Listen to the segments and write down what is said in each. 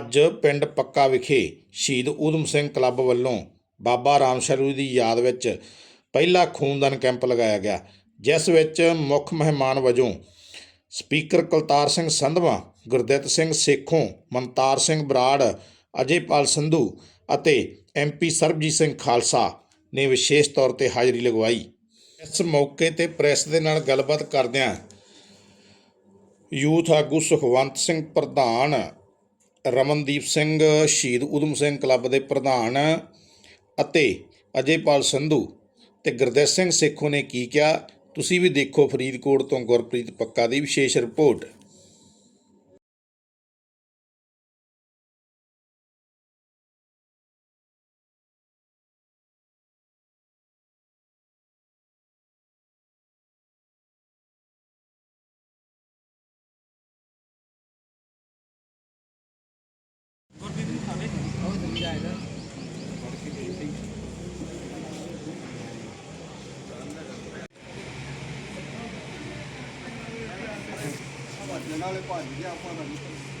ਅੱਜ ਪਿੰਡ ਪੱਕਾ ਵਿਖੇ ਸ਼ਹੀਦ ਊਧਮ ਸਿੰਘ ਕਲੱਬ ਵੱਲੋਂ ਬਾਬਾ ਰਾਮ ਸ਼ਰੂ ਦੀ ਯਾਦ ਵਿੱਚ ਪਹਿਲਾ ਖੂਨਦਾਨ ਕੈਂਪ ਲਗਾਇਆ ਗਿਆ, ਜਿਸ ਵਿੱਚ ਮੁੱਖ ਮਹਿਮਾਨ ਵਜੋਂ ਸਪੀਕਰ ਕੁਲਤਾਰ ਸਿੰਘ ਸੰਧਵਾ, ਗੁਰਦਿੱਤ ਸਿੰਘ ਸੇਖੋਂ, ਮਨਤਾਰ ਸਿੰਘ ਬਰਾੜ, ਅਜੇਪਾਲ ਸੰਧੂ ਅਤੇ ਐਮਪੀ ਸਰਬਜੀਤ ਸਿੰਘ ਖਾਲਸਾ ਨੇ ਵਿਸ਼ੇਸ਼ ਤੌਰ ਤੇ ਹਾਜ਼ਰੀ ਲਗਵਾਈ। ਇਸ ਮੌਕੇ ਤੇ ਪ੍ਰੈਸ ਦੇ ਨਾਲ ਗੱਲਬਾਤ ਕਰਦਿਆਂ ਯੂਥ ਆਗੂ ਸੁਖਵੰਤ ਸਿੰਘ ਪ੍ਰਧਾਨ ਰਮਨਦੀਪ ਸਿੰਘ, ਸ਼ਹੀਦ ਊਧਮ ਸਿੰਘ ਕਲੱਬ ਦੇ ਪ੍ਰਧਾਨ ਅਤੇ ਅਜੇਪਾਲ ਸੰਧੂ ਤੇ ਗੁਰਦੇਵ ਸਿੰਘ ਸੇਖੋ ਨੇ ਕੀ ਕਿਹਾ? ਤੁਸੀਂ ਵੀ ਦੇਖੋ ਫਰੀਦਕੋਟ ਤੋਂ ਗੁਰਪ੍ਰੀਤ ਪੱਕਾ ਦੀ ਵਿਸ਼ੇਸ਼ ਰਿਪੋਰਟ। જાય ને જણાવે પાંચ આપવાના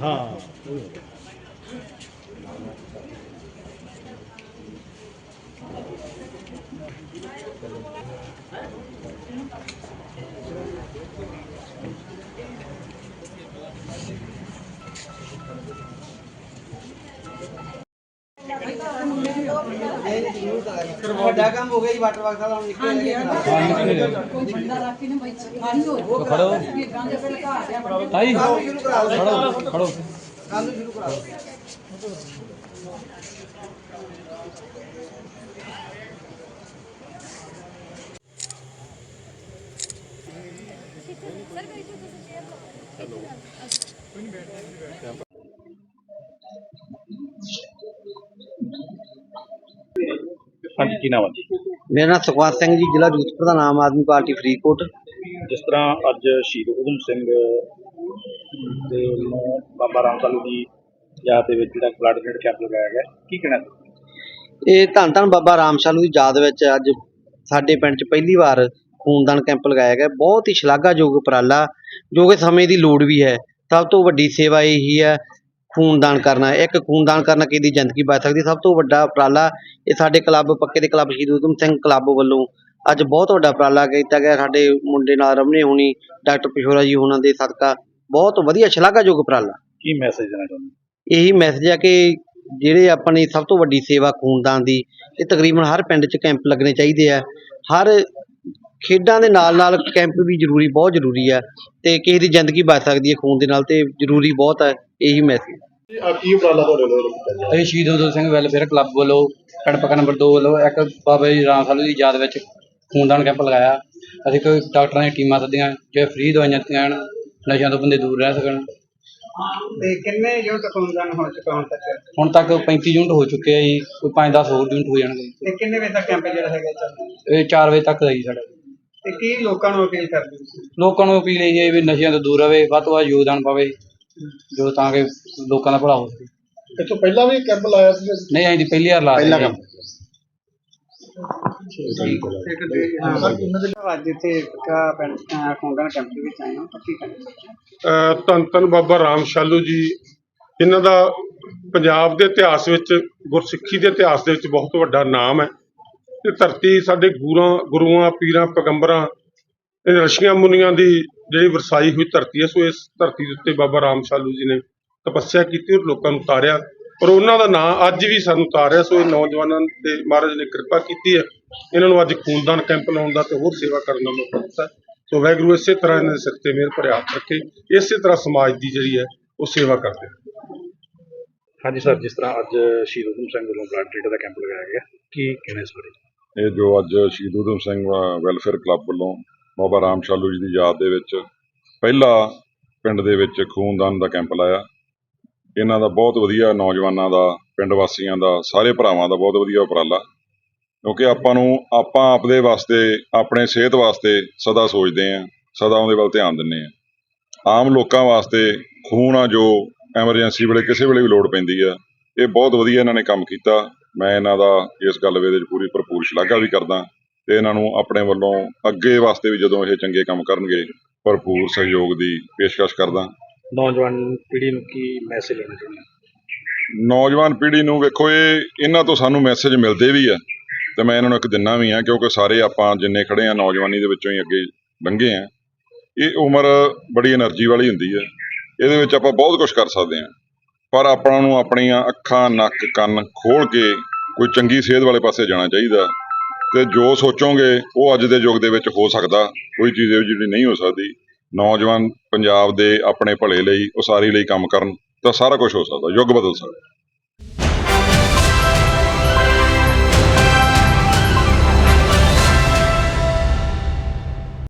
ਹਾਂ Thank you. ਵੀ ਬੁਲਾਓ ਵੱਡਾ ਕੰਮ ਹੋ ਗਿਆ ਜੀ ਵਾਟਰ ਬਾਕਸ ਵਾਲਾ ਹੁਣ ਨਿਕਲ ਗਿਆ ਖੜੋ। ਤਾਈ ਖੜੋ ਖੜੋ। ਕੰਮ ਸ਼ੁਰੂ ਕਰਾ ਹਾਂਜੀ ਕੀ ਨਾਮ ਹੈ ਜੀ? ਮੇਰਾ ਨਾਮ ਸੁਖਵੰਤ ਸਿੰਘ ਜੀ ਜ਼ਿਲ੍ਹਾ ਯੂਥ ਪ੍ਰਧਾਨ ਆਮ ਆਦਮੀ ਪਾਰਟੀ ਫਰੀਦਕੋਟ। ਜਿਸ ਤਰ੍ਹਾਂ ਅੱਜ ਸ਼ਹੀਦ ਊਧਮ ਸਿੰਘ ਦੇ ਨੂੰ ਬਾਬਾ ਰਾਮ ਸਾਲੂ ਦੀ ਯਾਦ ਦੇ ਵਿੱਚ ਜਿਹੜਾ ਬਲੱਡ ਡੋਨੇਟ ਕੈਂਪ ਲਗਾਇਆ ਗਿਆ ਕੀ ਕਹਿਣਾ ਇਹ ਧੰਨ ਧੰਨ ਬਾਬਾ ਰਾਮ ਸ਼ਾਲੂ ਦੀ ਯਾਦ ਵਿੱਚ ਅੱਜ ਸਾਡੇ ਪਿੰਡ 'ਚ ਪਹਿਲੀ ਵਾਰ ਖੂਨਦਾਨ ਕੈਂਪ ਲਗਾਇਆ ਗਿਆ। ਬਹੁਤ ਹੀ ਸ਼ਲਾਘਾਯੋਗ ਉਪਰਾਲਾ ਜੋ ਕਿ ਸਮੇਂ ਦੀ ਲੋੜ ਵੀ ਹੈ। ਸਭ ਤੋਂ ਵੱਡੀ ਸੇਵਾ ਇਹੀ ਹੈ ਖੂਨਦਾਨ ਕਰਨਾ ਇੱਕ ਖੂਨਦਾਨ ਕਰਨਾ ਕਿਸੇ ਦੀ ਜ਼ਿੰਦਗੀ ਬਚ ਸਕਦੀ? ਸਭ ਤੋਂ ਵੱਡਾ ਉਪਰਾਲਾ ਇਹ ਸਾਡੇ ਕਲੱਬ ਪੱਕੇ ਦੇ ਕਲੱਬ ਸ਼ਹੀਦ ਊਧਮ ਸਿੰਘ ਕਲੱਬ ਵੱਲੋਂ ਅੱਜ ਬਹੁਤ ਵੱਡਾ ਉਪਰਾਲਾ ਕੀਤਾ ਗਿਆ। ਸਾਡੇ ਮੁੰਡੇ ਨਾਲ ਰਮਨੇ ਹੋਣੀ ਡਾਕਟਰ ਪਿਸ਼ੋਰਾ ਜੀ ਉਹਨਾਂ ਦੇ ਸਦਕਾ ਬਹੁਤ ਵਧੀਆ ਸ਼ਲਾਘਾਯੋਗ ਉਪਰਾਲਾ। ਕੀ ਮੈਸੇਜ ਦੇਣਾ ਚਾਹੁੰਦੇ? ਇਹੀ ਮੈਸੇਜ ਹੈ ਕਿ ਜਿਹੜੇ ਆਪਣੀ ਸਭ ਤੋਂ ਵੱਡੀ ਸੇਵਾ ਖੂਨਦਾਨ ਦੀ ਇਹ ਤਕਰੀਬਨ ਹਰ ਪਿੰਡ 'ਚ ਕੈਂਪ ਲੱਗਣੇ ਚਾਹੀਦੇ ਆ। ਹਰ ਖੇਡਾਂ ਦੇ ਨਾਲ ਨਾਲ ਕੈਂਪ ਵੀ ਜ਼ਰੂਰੀ ਬਹੁਤ ਜ਼ਰੂਰੀ ਹੈ ਤੇ ਕਿਸੇ ਦੀ ਜ਼ਿੰਦਗੀ ਬਚ ਸਕਦੀ ਹੈ ਖੂਨ ਦੇ ਨਾਲ ਤੇ ਜ਼ਰੂਰੀ ਬਹੁਤ ਹੈ ਇਹੀ ਮੈਸੇਜ ਆ ਕੀ ਉਪਰਾਲਾ ਤੁਹਾਡੇ ਵੱਲੋਂ ਕੀਤਾ ਜਾ ਅਸੀਂ ਸ਼ਹੀਦ ਉਦਮ ਸਿੰਘ ਵੈਲਫੇਅਰ ਕਲੱਬ ਵੱਲੋਂ ਪਿੰਡ ਪੱਕਾ ਨੰਬਰ 2 ਵੱਲੋਂ ਇੱਕ ਬਾਬਾ ਜੀ ਰਾਮ ਸਾਲੂ ਦੀ ਯਾਦ ਵਿੱਚ ਖੂਨਦਾਨ ਕੈਂਪ ਲਗਾਇਆ। ਅਸੀਂ ਕੋਈ ਡਾਕਟਰਾਂ ਦੀਆਂ ਟੀਮਾਂ ਸੱਦੀਆਂ ਜੋ ਫ੍ਰੀ ਦਵਾਈਆਂ ਦਿੱਤੀਆਂ ਹਨ ਨਸ਼ਿਆਂ ਤੋਂ ਬੰਦੇ ਦੂਰ ਰਹਿ ਸਕਣ। ਤੇ ਕਿੰਨੇ ਯੂਨਿਟ ਖੂਨਦਾਨ ਹੋ ਚੁੱਕਾ ਹੁਣ ਤੱਕ? ਹੁਣ ਤੱਕ 35 ਯੂਨਿਟ ਹੋ ਚੁੱਕੇ ਆ ਜੀ ਕੋਈ 5-10 ਹੋਰ ਯੂਨਿਟ ਹੋ ਜਾਣਗੇ। ਤੇ ਕਿੰਨੇ ਵਜੇ ਤੱਕ ਕੈਂਪ ਜਿਹੜਾ ਹੈਗਾ ਚੱਲਦਾ? ਇਹ 4 ਵਜੇ ਤੱਕ ਦਾ ਜੀ ਸਾਡਾ। ਤੇ ਕੀ ਲੋਕਾਂ ਨੂੰ ਅਪੀਲ ਕਰਦੇ ਤੁਸੀਂ? ਲੋਕਾਂ ਨੂੰ ਅਪੀਲ ਇਹ ਹੈ ਵੀ ਨਸ਼ਿਆਂ ਤੋਂ ਦੂਰ ਰਹੇ ਵੱਧ ਤੋਂ ਵੱਧ ਯੋਗਦਾਨ ਪਾਵੇ ਜੋ ਤਾਂ ਕਿ ਲੋਕਾਂ ਦਾ ਭਲਾ ਹੋ ਸਕੇ। ਇਹ ਤੋਂ ਪਹਿਲਾਂ ਵੀ ਕੈਂਪ ਲਾਇਆ ਸੀ ਨਹੀਂ ਪਹਿਲੀ ਵਾਰ ਕੈਂਪ ਦੇ ਵਿੱਚ ਆਏ ਹਾਂ। ਤਾਂ ਕੀ ਕਰਨਾ ਅਹ ਧੰਨ ਧੰਨ ਬਾਬਾ ਰਾਮ ਸ਼ਾਲੂ ਜੀ। ਇਹਨਾਂ ਦਾ ਪੰਜਾਬ ਦੇ ਇਤਿਹਾਸ ਵਿੱਚ ਗੁਰਸਿੱਖੀ ਦੇ ਇਤਿਹਾਸ ਦੇ ਵਿੱਚ ਬਹੁਤ ਵੱਡਾ ਨਾਮ ਹੈ। ਇਹ ਧਰਤੀ ਸਾਡੇ ਗੁਰਾਂ, ਗੁਰੂਆਂ, ਪੀਰਾਂ, ਪੈਗੰਬਰਾਂ, ਇਹ ਰਸ਼ੀਆਂ ਮੁਨੀਆਂ ਦੀ ਜਿਹੜੀ ਵਰਸਾਈ ਹੋਈ ਧਰਤੀ ਹੈ, ਸੋ ਇਸ ਧਰਤੀ ਦੇ ਉੱਤੇ ਬਾਬਾ ਰਾਮ ਸ਼ਾਲੂ ਜੀ ਨੇ ਤਪੱਸਿਆ ਕੀਤੀ ਔਰ ਲੋਕਾਂ ਨੂੰ ਤਾਰਿਆ। ਔਰ ਉਹਨਾਂ ਦਾ ਨਾਂ ਅੱਜ ਵੀ ਸਾਨੂੰ ਤਾਰਿਆ, ਸੋ ਇਹ ਨੌਜਵਾਨਾਂ ਤੇ ਮਹਾਰਾਜ ਨੇ ਕਿਰਪਾ ਕੀਤੀ ਹੈ। ਇਹਨਾਂ ਨੂੰ ਅੱਜ ਖੂਨਦਾਨ ਕੈਂਪ ਲਾਉਣ ਦਾ ਤੇ ਹੋਰ ਸੇਵਾ ਕਰਨ ਦਾ ਮੌਕਾ ਦਿੱਤਾ। ਸੋ ਵਾਹਿਗੁਰੂ ਇਸੇ ਤਰ੍ਹਾਂ ਇਹਨਾਂ ਦੇ ਸਿਰ ਤੇ ਮਿਹਰ ਭਰਿਆ ਹੱਥ ਰੱਖੇ, ਇਸੇ ਤਰ੍ਹਾਂ ਸਮਾਜ ਦੀ ਜਿਹੜੀ ਹੈ, ਉਹ ਸੇਵਾ ਕਰਦੇ ਹਾਂਜੀ ਸਰ, ਜਿਸ ਤਰ੍ਹਾਂ ਅੱਜ ਸ਼ਹੀਦ ਊਧਮ ਸਿੰਘ ਵੱਲੋਂ ਬਲੱਡ ਡੋਨੇਟ ਦਾ ਕੈਂਪ ਲਗਾਇਆ ਗਿਆ, ਕੀ ਕਹਿਣਾ ਇਸ ਬਾਰੇ? ਇਹ ਜੋ ਅੱਜ ਸ਼ਹੀਦ ਊਧਮ ਸਿੰਘ ਵੈਲਫੇਅਰ ਕਲੱਬ ਵੱਲੋਂ ਬਾਬਾ ਰਾਮ ਸ਼ਾਲੂ ਜੀ ਦੀ ਯਾਦ ਦੇ ਵਿੱਚ ਪਹਿਲਾ ਪਿੰਡ ਦੇ ਵਿੱਚ ਖੂਨਦਾਨ ਦਾ ਕੈਂਪ ਲਾਇਆ। ਇਹਨਾਂ ਦਾ ਬਹੁਤ ਵਧੀਆ ਨੌਜਵਾਨਾਂ ਦਾ, ਪਿੰਡ ਵਾਸੀਆਂ ਦਾ, ਸਾਰੇ ਭਰਾਵਾਂ ਦਾ ਬਹੁਤ ਵਧੀਆ ਉਪਰਾਲਾ। ਕਿਉਂਕਿ ਆਪਾਂ ਨੂੰ, ਆਪਾਂ ਆਪਦੇ ਵਾਸਤੇ, ਆਪਣੇ ਸਿਹਤ ਵਾਸਤੇ ਸਦਾ ਸੋਚਦੇ ਆਂ ਸਦਾ ਉਹਦੇ ਵੱਲ ਧਿਆਨ ਦਿੰਦੇ ਆਂ ਆਮ ਲੋਕਾਂ ਵਾਸਤੇ ਖੂਨ ਆ ਜੋ ਐਮਰਜੈਂਸੀ ਵੇਲੇ ਕਿਸੇ ਵੇਲੇ ਵੀ ਲੋੜ ਪੈਂਦੀ ਆ। ਇਹ ਬਹੁਤ ਵਧੀਆ ਇਹਨਾਂ ਨੇ ਕੰਮ ਕੀਤਾ। ਮੈਂ ਇਹਨਾਂ ਦਾ ਇਸ ਗੱਲ ਦੇ ਵਿੱਚ ਪੂਰੀ ਭਰਪੂਰ ਸ਼ਲਾਘਾ ਵੀ ਕਰਦਾ ਤੇ ਇਹਨਾਂ ਨੂੰ ਆਪਣੇ ਵੱਲੋਂ ਅੱਗੇ ਵਾਸਤੇ ਵੀ ਜਦੋਂ ਇਹ ਚੰਗੇ ਕੰਮ ਕਰਨਗੇ ਭਰਪੂਰ ਸਹਿਯੋਗ ਦੀ ਪੇਸ਼ਕਸ਼ ਕਰਦਾ। ਨੌਜਵਾਨ ਪੀੜ੍ਹੀ ਨੂੰ ਕੀ ਮੈਸੇਜ ਦੇਣਾ ਚਾਹੁੰਦਾ ਨੌਜਵਾਨ ਪੀੜ੍ਹੀ ਨੂੰ ਵੇਖੋ ਇਹ ਇਹਨਾਂ ਤੋਂ ਸਾਨੂੰ ਮੈਸੇਜ ਮਿਲਦੇ ਵੀ ਆ ਤੇ ਮੈਂ ਇਹਨਾਂ ਨੂੰ ਇੱਕ ਦਿਨਾ ਵੀ ਆ ਕਿਉਂਕਿ ਸਾਰੇ ਆਪਾਂ ਜਿੰਨੇ ਖੜੇ ਆ ਨੌਜਵਾਨੀ ਦੇ ਵਿੱਚੋਂ ਹੀ ਅੱਗੇ ਲੰਘੇ ਆ। ਇਹ ਉਮਰ ਬੜੀ એનર્ਜੀ ਵਾਲੀ ਹੁੰਦੀ ਹੈ ਇਹਦੇ ਵਿੱਚ ਆਪਾਂ ਬਹੁਤ ਕੁਝ ਕਰ ਸਕਦੇ ਆ। ਪਰ ਆਪਾਂ ਨੂੰ ਆਪਣੀਆਂ ਅੱਖਾਂ, ਨੱਕ, ਕੰਨ ਖੋਲ ਕੇ ਕੋਈ ਚੰਗੀ ਸਿਹਤ ਵਾਲੇ ਪਾਸੇ ਜਾਣਾ ਚਾਹੀਦਾ। ਤੇ ਜੋ ਸੋਚੋਗੇ, ਉਹ ਅੱਜ ਦੇ ਯੁੱਗ ਦੇ ਵਿੱਚ ਹੋ ਸਕਦਾ। ਕੋਈ ਚੀਜ਼ ਇਹੋ ਜਿਹੀ ਨਹੀਂ ਹੋ ਸਕਦੀ। ਨੌਜਵਾਨ ਪੰਜਾਬ ਦੇ ਆਪਣੇ ਭਲੇ ਲਈ, ਉਸਾਰੀ ਲਈ ਕੰਮ ਕਰਨ, ਤਾਂ ਸਾਰਾ ਕੁਝ ਹੋ ਸਕਦਾ। ਯੁੱਗ ਬਦਲ ਸਕਦਾ।